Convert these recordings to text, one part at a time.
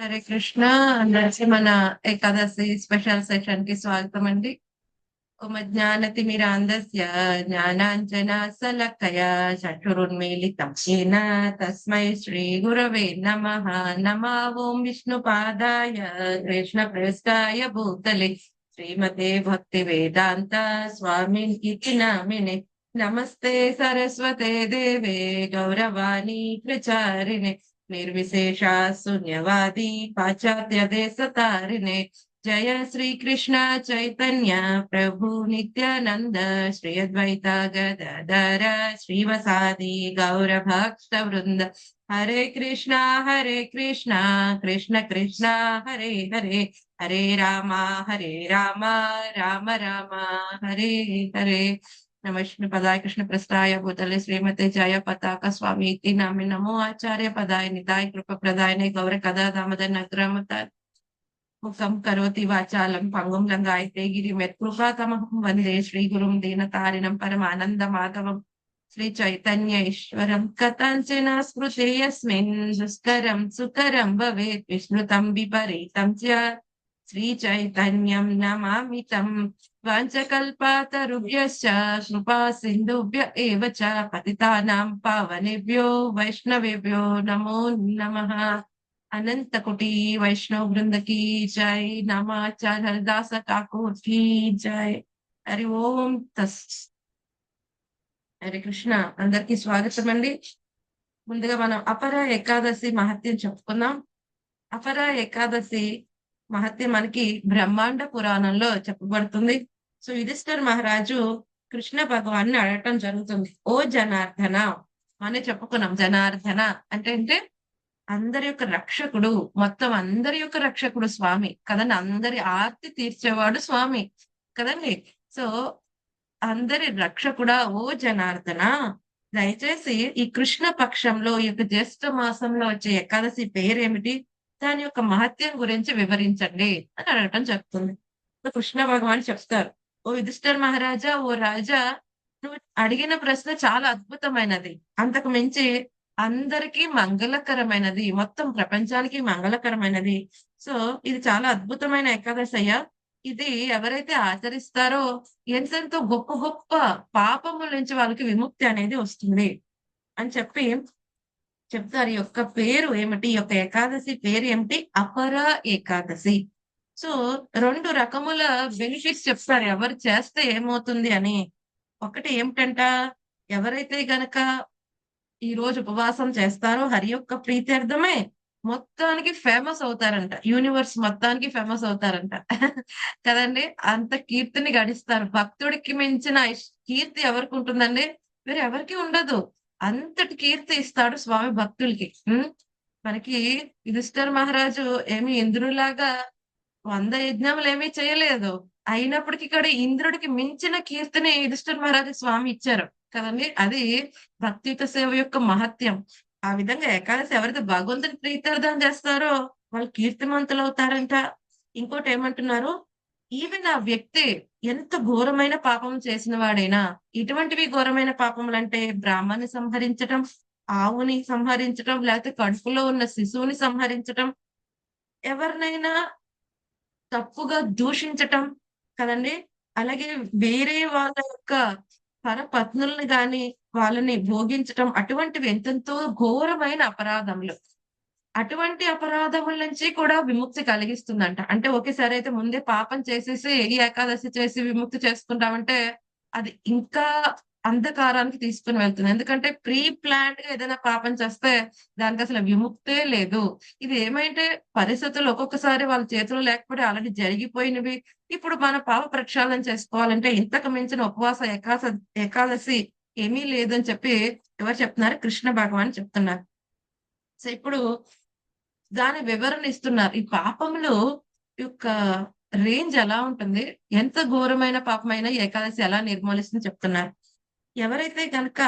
హరే కృష్ణ అందరికీ మన ఏకాదశి స్పెషల్ సెషన్కి స్వాగతం అండి ఓమ జ్ఞానతిమిరాంధస్య జ్ఞానాంజన సలకయ చక్షురున్మీలితం ఏన తస్మై శ్రీ గురవే నమ. నమా ఓం విష్ణుపాదాయ కృష్ణ ప్రస్థాయ భూతలే. శ్రీమతే భక్తి వేదాంత స్వామి ఇది నామిని. నమస్తే సరస్వతే దేవే గౌరవాణి ప్రచారిణి. నిర్విశేష శూన్యవాది పాశ్చాత్య దేశ తారిణే జయ శ్రీ కృష్ణ చైతన్య ప్రభు నిత్యానంద శ్రీ అద్వైత గదాధర శ్రీవసాది గౌర భక్త వృంద హరే కృష్ణ హరే కృష్ణ కృష్ణ కృష్ణ హరే హరే హరే రామ హరే రామ రామ రామ హరే హరే नमश्न पदाय कृष्ण प्रस्ताय भूतले श्रीमते जय पताक स्वामी, इति नामे नमो आचार्य पदाय निधाय कृप प्रदाय गौर कदा दामोदर नग्रम मुखम करोति वाचालं पंगुं लंगायते दीन कृपातमहं वंदे श्रीगुरुं दीनतारिणं परमानन्दमाधवं। श्रीचैतन्यैश्वरं कथञ्चन स्मृते यस्मिन् दुष्करं सुकरं भवेत् विष्णुतं विपरीतं च। భవేత్ విస్మృతం విపరీతం చ శ్రీ చైతన్యం నమామితం వాంచకల్పాతరుభ్యశ్చ కృపా సింధుభ్య ఏవ చ పతితానాం పావనేభ్యో వైష్ణవేభ్యో నమో నమః అనంత కుటి వైష్ణవ బృంద की जय नमाचार हरदास ठाकुर की जय హరి ఓం తస్ హరే కృష్ణ అందరికి స్వాగతం అండి ముందుగా మనం అపర ఏకాదశి మహత్యం చెప్పుకుందాం అపర ఏకాదశి మహత్యం మనకి బ్రహ్మాండ పురాణంలో చెప్పబడుతుంది. సో యుధిష్ఠర్ మహారాజు కృష్ణ భగవాన్ని అడగటం జరుగుతుంది. ఓ జనార్దన అని చెప్పుకున్నాం. జనార్దన అంటే అంటే అందరి యొక్క రక్షకుడు మొత్తం అందరి యొక్క రక్షకుడు స్వామి. కదండి? అందరి ఆర్తి తీర్చేవాడు స్వామి. కదండి? సో అందరి రక్షకుడా ఓ జనార్దన? దయచేసి ఈ కృష్ణ పక్షంలో ఈ యొక్క జ్యేష్ఠ మాసంలో వచ్చే ఏకాదశి పేరేమిటి? దాని యొక్క మహత్యం గురించి వివరించండి అని అడగటం చెప్తుంది కృష్ణ భగవాన్ చెప్తారు ఓ యుధిష్ఠర్ మహారాజా ఓ రాజా నువ్వు అడిగిన ప్రశ్న చాలా అద్భుతమైనది. అంతకు మించి అందరికీ మంగళకరమైనది మొత్తం ప్రపంచానికి మంగళకరమైనది. సో ఇది చాలా అద్భుతమైన ఏకాదశి అయ్యా. ఇది ఎవరైతే ఆచరిస్తారో ఎంతెంతో గొప్ప గొప్ప పాపముల నుంచి వాళ్ళకి విముక్తి అనేది వస్తుంది. అని చెప్పి చెప్తారు ఈ యొక్క పేరు ఏమిటి ఈ యొక్క ఏకాదశి పేరు ఏమిటి? అపర ఏకాదశి. సో రెండు రకముల బెనిఫిట్స్ చెప్తారు. ఎవరు చేస్తే ఏమవుతుంది అని. ఒకటి ఏమిటంట ఎవరైతే గనక ఈ రోజు ఉపవాసం చేస్తారో హరి యొక్క ప్రీత్యర్థమే మొత్తానికి ఫేమస్ అవుతారంట. యూనివర్స్ మొత్తానికి ఫేమస్ అవుతారంట. కదండి? అంత కీర్తిని గడిస్తారు. భక్తుడికి మించిన కీర్తి ఎవరికి ఉంటుందండి? వేరే ఎవరికి ఉండదు. అంతటి కీర్తి ఇస్తాడు స్వామి భక్తులకి. మనకి యుధిష్ఠర్ మహారాజు ఏమి ఇంద్రులాగా వంద యజ్ఞములు ఏమీ చేయలేదు. అయినప్పటికీ ఇక్కడ ఇంద్రుడికి మించిన కీర్తిని యుధిష్ఠర్ మహారాజు స్వామి ఇచ్చారు. కదండి? అది భక్తియుత సేవ యొక్క మహత్యం. ఆ విధంగా ఏకాదశి ఎవరైతే భగవంతుని ప్రీతార్థం చేస్తారో వాళ్ళు కీర్తిమంతులు అవుతారంట ఇంకోటి ఏమంటున్నారు? ఈవెన్ ఆ వ్యక్తి ఎంత ఘోరమైన పాపం చేసిన వాడైనా ఇటువంటివి ఘోరమైన పాపములు అంటే బ్రాహ్మణ్ణి సంహరించటం ఆవుని సంహరించటం లేకపోతే కడుపులో ఉన్న శిశువుని సంహరించటం ఎవరినైనా తప్పుగా దూషించటం కదండి? అలాగే వేరే వాళ్ళ యొక్క పరపత్నుల్ని గాని వాళ్ళని భోగించటం అటువంటివి ఎంతెంతో ఘోరమైన అపరాధములు. అటువంటి అపరాధముల నుంచి కూడా విముక్తి కలిగిస్తుందంట. అంటే ఒకేసారి అయితే ముందే పాపం చేసేసి ఈ ఏకాదశి చేసి విముక్తి చేసుకుంటామంటే అది ఇంకా అంధకారానికి తీసుకుని వెళ్తుంది. ఎందుకంటే ప్రీ ప్లాంట్గా ఏదైనా పాపం చేస్తే దానికి అసలు విముక్తే లేదు. ఇది ఏమైతే పరిస్థితులు ఒక్కొక్కసారి వాళ్ళ చేతిలో లేకపోతే ఆల్రెడీ జరిగిపోయినవి. ఇప్పుడు మన పాప ప్రక్షాళన చేసుకోవాలంటే ఇంతకు మించిన ఉపవాస ఏకాశ ఏకాదశి ఏమీ లేదని చెప్పి ఎవరు చెప్తున్నారు? కృష్ణ భగవాన్ చెప్తున్నారు. సో ఇప్పుడు దాని వివరణ ఇస్తున్నారు. ఈ పాపములు యొక్క రేంజ్ ఎలా ఉంటుంది? ఎంత ఘోరమైన పాపమైన ఏకాదశి ఎలా నిర్మూలిస్తుంది చెప్తున్నారు. ఎవరైతే గనక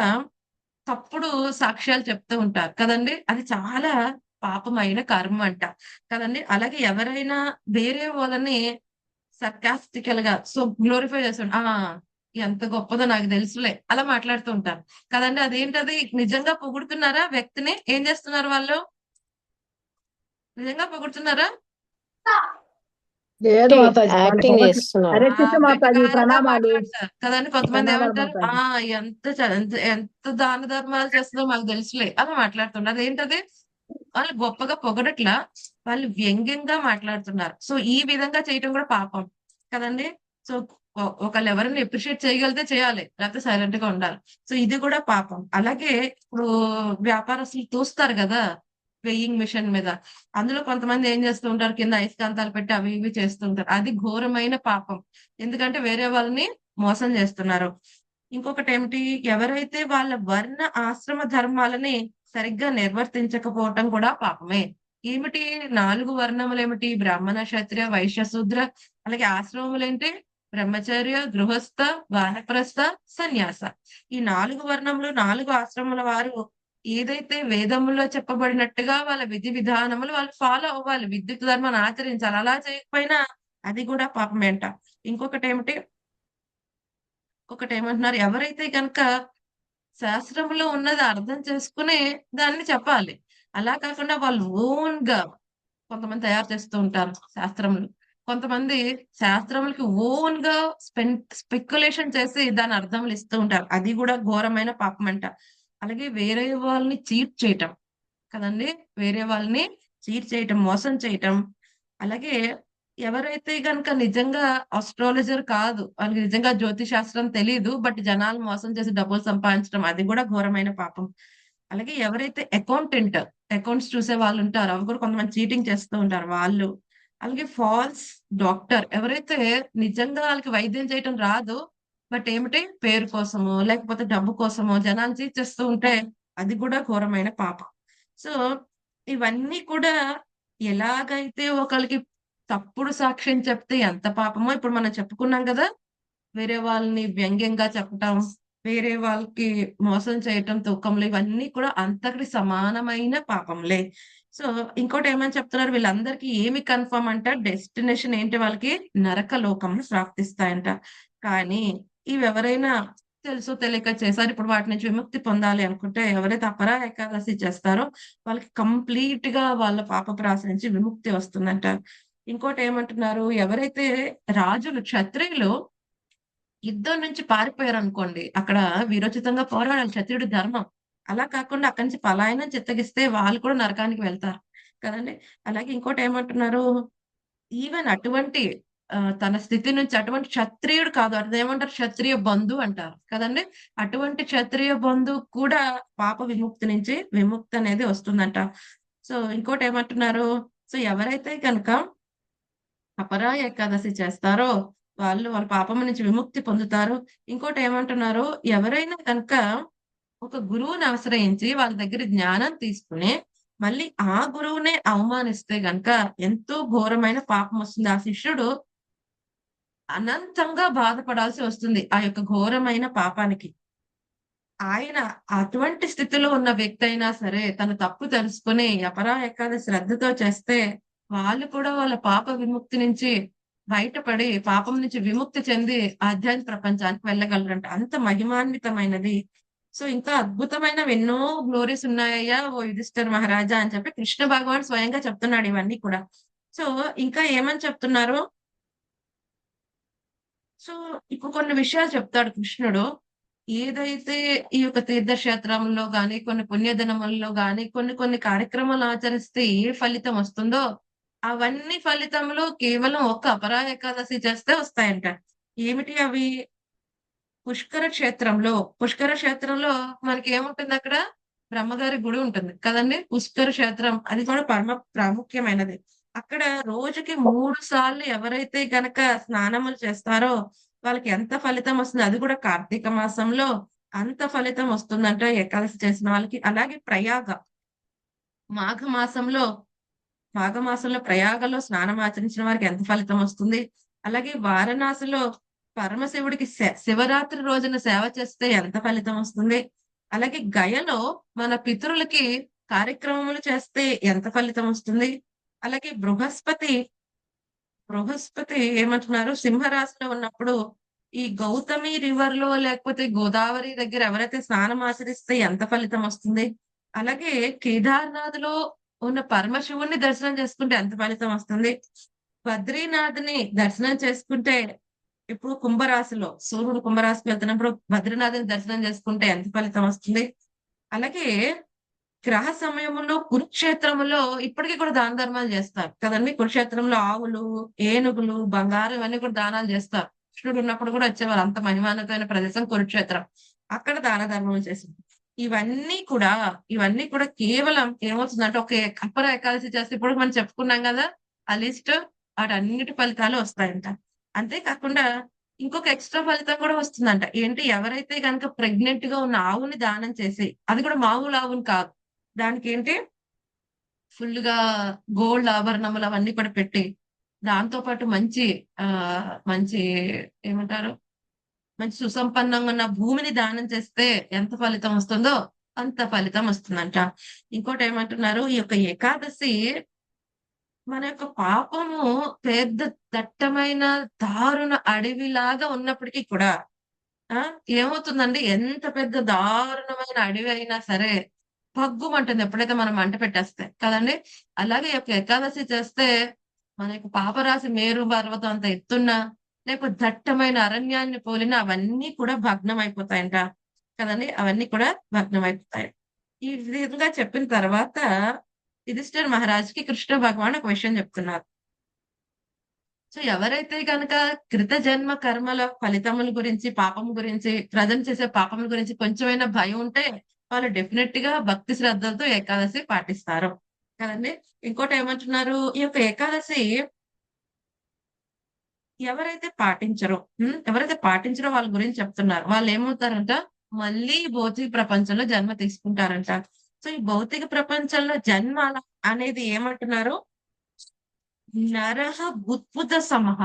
తప్పుడు సాక్ష్యాలు చెప్తూ ఉంటారు కదండి అది చాలా పాపమైన కర్మ అంట కదండి. అలాగే ఎవరైనా వేరే వాళ్ళని సర్కాస్టికల్గా సో గ్లోరిఫై చేస్తాడు ఆ ఎంత గొప్పదో నాకు తెలుసులే అలా మాట్లాడుతూ ఉంటారు. కదండి అదేంటది? నిజంగా పొగుడుతున్నారా వ్యక్తిని? ఏం చేస్తున్నారు వాళ్ళు? నిజంగా పొగుడుతున్నారా? లేదు యాక్టింగ్ మాతాజీ ప్రణామాలు. కదండి కొంతమంది ఏమంటారు? ఆ ఎంత ఎంత- దాన ధర్మాలు చేస్తుందో మాకు తెలుసులే అలా మాట్లాడుతున్నారు. అదేంటది వాళ్ళు గొప్పగా పొగడట్లా వాళ్ళు వ్యంగ్యంగా మాట్లాడుతున్నారు. సో ఈ విధంగా చేయటం కూడా పాపం. కదండి? సో ఒకళ్ళు ఎవరిని ఎప్రిషియేట్ చేయగలిగితే చేయాలి లేకపోతే సైలెంట్గా ఉండాలి. సో ఇది కూడా పాపం. అలాగే ఇప్పుడు వ్యాపారస్తులు చూస్తారు కదా? వెయ్యింగ్ మిషన్ మీద. అందులో కొంతమంది ఏం చేస్తూ ఉంటారు? కింద అయస్కాంతాలు పెట్టి అవి ఇవి చేస్తుంటారు అది ఘోరమైన పాపం. ఎందుకంటే వేరే వాళ్ళని మోసం చేస్తున్నారు. ఇంకొకటి ఏమిటి ఎవరైతే వాళ్ళ వర్ణ ఆశ్రమ ధర్మాలని సరిగ్గా నిర్వర్తించకపోవటం కూడా పాపమే. ఏమిటి? నాలుగు వర్ణములు ఏమిటి? బ్రాహ్మణ క్షత్రియ వైశ్య శూద్ర అలాగే ఆశ్రమములు ఏంటి? బ్రహ్మచర్య గృహస్థ వానప్రస్థ సన్యాస. ఈ నాలుగు వర్ణములు నాలుగు ఆశ్రమముల వారు ఏదైతే వేదములో చెప్పబడినట్టుగా వాళ్ళ విధి విధానములు వాళ్ళు ఫాలో అవ్వాలి. విద్యుత్ ధర్మాన్ని ఆచరించాలి. అలా చేయకపోయినా అది కూడా పాపమేంట ఇంకొకటి ఏమిటి? ఒకటి ఏమంటున్నారు ఎవరైతే కనుక శాస్త్రంలో ఉన్నది అర్థం చేసుకుని దాన్ని చెప్పాలి. అలా కాకుండా వాళ్ళు ఓన్గా కొంతమంది తయారు చేస్తూ ఉంటారు శాస్త్రములు. కొంతమంది శాస్త్రములకి ఓన్గా స్పెన్ స్పెక్యులేషన్ చేసి దాని అర్థములు ఇస్తూ ఉంటారు. అది కూడా ఘోరమైన పాపం అంట అలాగే వేరే వాళ్ళని చీట్ చేయటం. కదండి? వేరే వాళ్ళని చీట్ చేయటం మోసం చేయటం. అలాగే ఎవరైతే గనుక నిజంగా ఆస్ట్రాలజర్ కాదు వాళ్ళకి నిజంగా జ్యోతిష్ శాస్త్రం తెలియదు బట్ జనాలు మోసం చేసి డబ్బులు సంపాదించడం అది కూడా ఘోరమైన పాపం. అలాగే ఎవరైతే అకౌంటెంట్ అకౌంట్స్ చూసే వాళ్ళు ఉంటారో అవి కూడా కొంతమంది చీటింగ్ చేస్తూ ఉంటారు వాళ్ళు. అలాగే ఫాల్స్ డాక్టర్ ఎవరైతే నిజంగా వాళ్ళకి వైద్యం చేయటం రాదు బట్ ఏమిటి? పేరు కోసమో లేకపోతే డబ్బు కోసమో జనాలు చీట్ చేస్తూ ఉంటే అది కూడా ఘోరమైన పాపం. సో ఇవన్నీ కూడా ఎలాగైతే ఒకరికి తప్పుడు సాక్ష్యం చెప్తే ఎంత పాపమో ఇప్పుడు మనం చెప్పుకున్నాం కదా వేరే వాళ్ళని వ్యంగ్యంగా చెప్పటం వేరే వాళ్ళకి మోసం చేయటం తూకంలో ఇవన్నీ కూడా అంతటి సమానమైన పాపంలే. సో ఇంకోటి ఏమని చెప్తున్నారు? వీళ్ళందరికీ ఏమి కన్ఫర్మ్ అంట? డెస్టినేషన్ ఏంటి వాళ్ళకి? నరక లోకం ప్రాప్తిస్తాయంట. కానీ ఇవి ఎవరైనా తెలుసో తెలియక చేశారు ఇప్పుడు వాటి నుంచి విముక్తి పొందాలి అనుకుంటే ఎవరైతే అపరా ఏకాదశి చేస్తారో వాళ్ళకి కంప్లీట్గా వాళ్ళ పాప ప్రాస నుంచి విముక్తి వస్తుందంట. ఇంకోటి ఏమంటున్నారు ఎవరైతే రాజులు క్షత్రియులు యుద్ధం నుంచి పారిపోయారు అనుకోండి అక్కడ వీరోచితంగా పోరాడాలి క్షత్రియుడు ధర్మం. అలా కాకుండా అక్కడి నుంచి పలాయనం చిత్తగిస్తే వాళ్ళు కూడా నరకానికి వెళ్తారు కదండి. అలాగే ఇంకోటి ఏమంటున్నారు ఈవెన్ అటువంటి తన స్థితి నుంచి అటువంటి క్షత్రియుడు కాదు. అది ఏమంటారు? క్షత్రియ బంధు అంటారు. కదండి? అటువంటి క్షత్రియ బంధు కూడా పాప విముక్తి నుంచి విముక్తి అనేది వస్తుందంట. సో ఇంకోటి ఏమంటున్నారు? సో ఎవరైతే కనుక అపరా ఏకాదశి చేస్తారో వాళ్ళు వాళ్ళ పాపం నుంచి విముక్తి పొందుతారు. ఇంకోటి ఏమంటున్నారు? ఎవరైనా కనుక ఒక గురువుని ఆశ్రయించి వాళ్ళ దగ్గర జ్ఞానం తీసుకుని మళ్ళీ ఆ గురువునే అవమానిస్తే గనక ఎంతో ఘోరమైన పాపం వస్తుంది. ఆ శిష్యుడు అనంతంగా బాధపడాల్సి వస్తుంది ఆ యొక్క ఘోరమైన పాపానికి. ఆయన అటువంటి స్థితిలో ఉన్న వ్యక్తి అయినా సరే తన తప్పు తెలుసుకుని అపరా ఎక్కాది శ్రద్ధతో చేస్తే వాళ్ళు కూడా వాళ్ళ పాప విముక్తి నుంచి బయటపడి పాపం నుంచి విముక్తి చెంది ఆధ్యాత్మిక ప్రపంచానికి వెళ్ళగలరంట. అంత మహిమాన్వితమైనది. సో ఇంకా అద్భుతమైనవి ఎన్నో గ్లోరీస్ ఉన్నాయ్యా ఓ యుధిష్ఠర్ మహారాజా అని చెప్పి కృష్ణ భగవాన్ స్వయంగా చెప్తున్నాడు ఇవన్నీ కూడా. సో ఇంకా ఏమని చెప్తున్నారు? సో ఇప్పుడు కొన్ని విషయాలు చెప్తాడు కృష్ణుడు. ఏదైతే ఈ యొక్క తీర్థక్షేత్రంలో గాని కొన్ని పుణ్యదినముల్లో గాని కొన్ని కొన్ని కార్యక్రమాలు ఆచరిస్తే ఏ ఫలితం వస్తుందో అవన్నీ ఫలితములు కేవలం ఒక్క అపరా ఏకాదశి చేస్తే వస్తాయంట. ఏమిటి అవి? పుష్కర క్షేత్రంలో పుష్కర క్షేత్రంలో మనకి ఏముంటుంది అక్కడ? బ్రహ్మగారి గుడి ఉంటుంది కదండి? పుష్కర క్షేత్రం. అది కూడా పరమ ప్రాముఖ్యమైనది. అక్కడ రోజుకి మూడు సార్లు ఎవరైతే గనక స్నానములు చేస్తారో వాళ్ళకి ఎంత ఫలితం వస్తుంది? అది కూడా కార్తీక మాసంలో అంత ఫలితం వస్తుందంట ఏకాదశి చేసిన వాళ్ళకి. అలాగే ప్రయాగ. మాఘ మాసంలో మాఘమాసంలో ప్రయాగలో స్నానం ఆచరించిన వారికి ఎంత ఫలితం వస్తుంది? అలాగే వారణాసిలో పరమశివుడికి శ- శివరాత్రి రోజున సేవ చేస్తే ఎంత ఫలితం వస్తుంది? అలాగే గయలో మన పితరులకి కార్యక్రమములు చేస్తే ఎంత ఫలితం వస్తుంది? అలాగే బృహస్పతి బృహస్పతి ఏమంటున్నారు? సింహరాశిలో ఉన్నప్పుడు ఈ గౌతమి రివర్లో లేకపోతే గోదావరి దగ్గర ఎవరైతే స్నానం ఆచరిస్తే ఎంత ఫలితం వస్తుంది? అలాగే కేదార్నాథ్లో ఉన్న పరమశివుణ్ణి దర్శనం చేసుకుంటే ఎంత ఫలితం వస్తుంది? బద్రీనాథ్ని దర్శనం చేసుకుంటే ఇప్పుడు కుంభరాశిలో సూర్యుడు కుంభరాశికి వెళ్తున్నప్పుడు బద్రీనాథ్ని దర్శనం చేసుకుంటే ఎంత ఫలితం వస్తుంది? అలాగే గ్రహ సమయంలో కురుక్షేత్రంలో ఇప్పటికీ కూడా దాన ధర్మాలు చేస్తారు. కదండి? కురుక్షేత్రంలో ఆవులు ఏనుగులు బంగారం ఇవన్నీ కూడా దానాలు చేస్తారు. కృష్ణుడు ఉన్నప్పుడు కూడా వచ్చేవారు. అంత మహిమానతమైన ప్రదేశం కురుక్షేత్రం. అక్కడ దాన ధర్మం చేసింది ఇవన్నీ కూడా ఇవన్నీ కూడా కేవలం ఏమవుతుందంటే ఒక కప్పర ఏకాదశి చేస్తే ఇప్పుడు మనం చెప్పుకున్నాం కదా ఆ లిస్ట్ వాటన్నిటి ఫలితాలు వస్తాయంట. అంతేకాకుండా ఇంకొక ఎక్స్ట్రా ఫలితం కూడా వస్తుందంట. ఏంటి? ఎవరైతే కనుక ప్రెగ్నెంట్గా ఉన్న ఆవుని దానం చేసి అది కూడా మామూలు ఆవుని కాదు. దానికి ఏంటి ఫుల్గా గోల్డ్ ఆభరణములు అవన్నీ కూడా పెట్టి దాంతో పాటు మంచి ఆ మంచి ఏమంటారు? మంచి సుసంపన్నంగా ఉన్న భూమిని దానం చేస్తే ఎంత ఫలితం వస్తుందో అంత ఫలితం వస్తుందంట. ఇంకోటి ఏమంటున్నారు? ఈ యొక్క ఏకాదశి మన యొక్క పాపము పెద్ద దట్టమైన దారుణ అడవిలాగా ఉన్నప్పటికీ కూడా ఆ ఏమవుతుందండి? ఎంత పెద్ద దారుణమైన అడవి అయినా సరే పగ్గుమంటుంది ఎప్పుడైతే మనం మంట పెట్టేస్తే కదండి? అలాగే ఈ యొక్క ఏకాదశి చేస్తే మన యొక్క పాపరాశి మేరు పర్వతం అంత ఎత్తున్న లేకపోతే దట్టమైన అరణ్యాన్ని పోలిన అవన్నీ కూడా భగ్నం అయిపోతాయంట కదండి? అవన్నీ కూడా భగ్నం అయిపోతాయి ఈ విధంగా చెప్పిన తర్వాత యుధిష్ఠర్ మహారాజ్కి కృష్ణ భగవాన్ ఒక విషయం చెప్తున్నారు. సో ఎవరైతే కనుక కృత జన్మ కర్మల ఫలితముల గురించి పాపం గురించి ప్రజలు చేసే పాపముల గురించి కొంచెమైనా భయం ఉంటే వాళ్ళు డెఫినెట్గా భక్తి శ్రద్ధలతో ఏకాదశి పాటిస్తారు. కదండి? ఇంకోటి ఏమంటున్నారు? ఈ యొక్క ఏకాదశి ఎవరైతే పాటించరో ఎవరైతే పాటించరో వాళ్ళ గురించి చెప్తున్నారు. వాళ్ళు ఏమవుతారంట? మళ్ళీ భౌతిక ప్రపంచంలో జన్మ తీసుకుంటారంట. సో ఈ భౌతిక ప్రపంచంలో జన్మ అనేది ఏమంటున్నారు? నరహ బుద్భుత సమహ.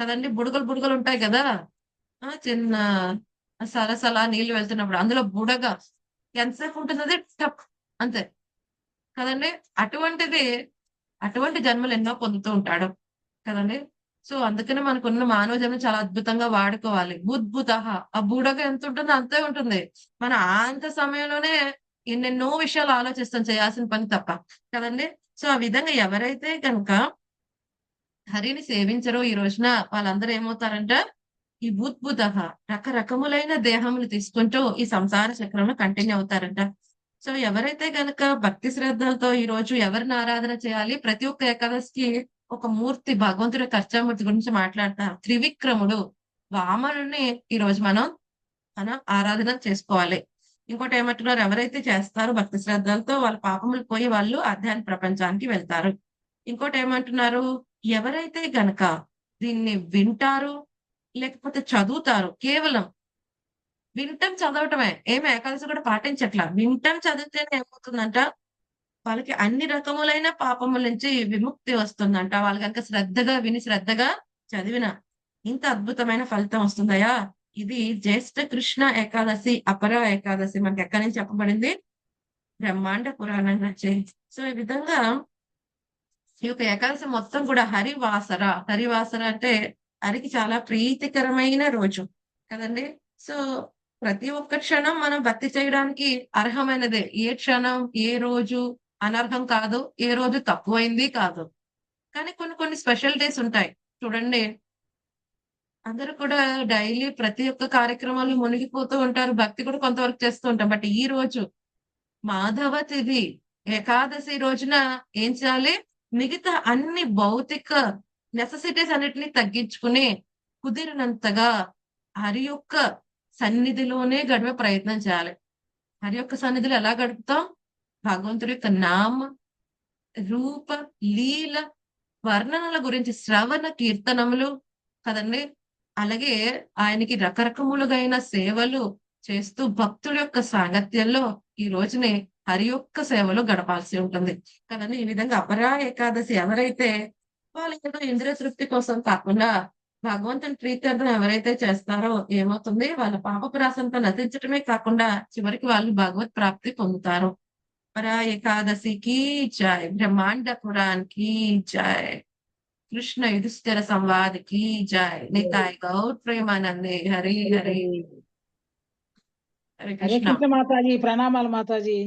కదండి? బుడగలు బుడగలు ఉంటాయి కదా? ఆ చిన్న సరసల నీళ్ళు వెళ్తున్నప్పుడు అందులో బుడగ. ఎంతసేపు ఉంటుంది టప్ అంతే. కదండి? అటువంటిది అటువంటి జన్మలు ఎన్నో పొందుతూ ఉంటాడు. కదండి? సో అందుకనే మనకున్న మానవ జన్మ చాలా అద్భుతంగా వాడుకోవాలి. బుద్భుత ఆ బూడగ ఎంత ఉంటుందో అంతే ఉంటుంది. మన అంత సమయంలోనే ఎన్నెన్నో విషయాలు ఆలోచిస్తాం చేయాల్సిన పని తప్ప. కదండి? సో ఆ విధంగా ఎవరైతే కనుక హరిని సేవించరో ఈ రోజున వాళ్ళందరూ ఏమవుతారంటే ఈ భూత్భుత రకరకములైన దేహములు తీసుకుంటూ ఈ సంసార చక్రంలో కంటిన్యూ అవుతారంట. సో ఎవరైతే గనక భక్తి శ్రద్ధలతో ఈ రోజు ఎవరిని ఆరాధన చేయాలి? ప్రతి ఒక్క ఏకాదశికి ఒక మూర్తి భగవంతుడి కర్చామూర్తి గురించి మాట్లాడతారు త్రివిక్రముడు వామనుని ఈ రోజు మనం మనం ఆరాధన చేసుకోవాలి. ఇంకోటి ఏమంటున్నారు? ఎవరైతే చేస్తారో భక్తి శ్రద్ధలతో వాళ్ళ పాపములు పోయి వాళ్ళు అధ్యాత్మ ప్రపంచానికి వెళ్తారు. ఇంకోటి ఏమంటున్నారు? ఎవరైతే గనక దీన్ని వింటారు లేకపోతే చదువుతారు. కేవలం వింటం చదవటమే. ఏమి? ఏకాదశి కూడా పాటించట్లా. వింటం చదివితేనే ఏమవుతుందంట? వాళ్ళకి అన్ని రకములైన పాపముల నుంచి విముక్తి వస్తుందంట. వాళ్ళు కనుక శ్రద్ధగా విని శ్రద్ధగా చదివిన ఇంత అద్భుతమైన ఫలితం వస్తుందయా ఇది జ్యేష్ఠ కృష్ణ ఏకాదశి అపర ఏకాదశి. మనకి ఎక్కడి నుంచి చెప్పబడింది? బ్రహ్మాండ పురాణం నుంచి. సో ఈ విధంగా ఈ యొక్క ఏకాదశి మొత్తం కూడా హరివాసర. హరివాసర అంటే హరికి చాలా ప్రీతికరమైన రోజు. కదండి? సో ప్రతి ఒక్క క్షణం మనం భక్తి చేయడానికి అర్హమైనదే. ఏ క్షణం ఏ రోజు అనర్హం కాదు ఏ రోజు తక్కువైంది కాదు. కానీ కొన్ని కొన్ని స్పెషల్ డేస్ ఉంటాయి. చూడండి. అందరూ కూడా డైలీ ప్రతి ఒక్క కార్యక్రమాలు మునిగిపోతూ ఉంటారు. భక్తి కూడా కొంతవరకు చేస్తూ ఉంటాం. బట్ ఈ రోజు మాధవ తిథి ఏకాదశి రోజున ఏం చేయాలి? మిగతా అన్ని భౌతిక నెససిటీస్ అన్నిటిని తగ్గించుకుని కుదిరినంతగా హరి యొక్క సన్నిధిలోనే గడిపే ప్రయత్నం చేయాలి. హరి యొక్క సన్నిధిలో ఎలా గడుపుతాం? భగవంతుడి యొక్క నామ రూప లీల వర్ణనల గురించి శ్రవణ కీర్తనములు కదండి. అలాగే ఆయనకి రకరకములుగైన సేవలు చేస్తూ భక్తుడి యొక్క సాంగత్యంలో ఈ రోజునే హరి యొక్క సేవలో గడపాల్సి ఉంటుంది. కదండి ఈ విధంగా అపరా ఏకాదశి ఎవరైతే వాళ్ళ ఏదో ఇంద్రియ తృప్తి కోసం కాకుండా భగవంతుని ప్రీత్యర్థం ఎవరైతే చేస్తారో ఏమవుతుంది? వాళ్ళ పాపపు రాసంతా నశించటమే కాకుండా చివరికి వాళ్ళు భగవత్ ప్రాప్తి పొందుతారు. పరా ఏకాదశికి జై బ్రహ్మాండ పురాణ్కి జై కృష్ణ యుధిష్ఠిర సంవాద్కి జై నితాయ్ గౌర్ ప్రేమానందే హరి హరి. హరి కృష్ణ మాతాజీ ప్రణామాలు మాతాజీ.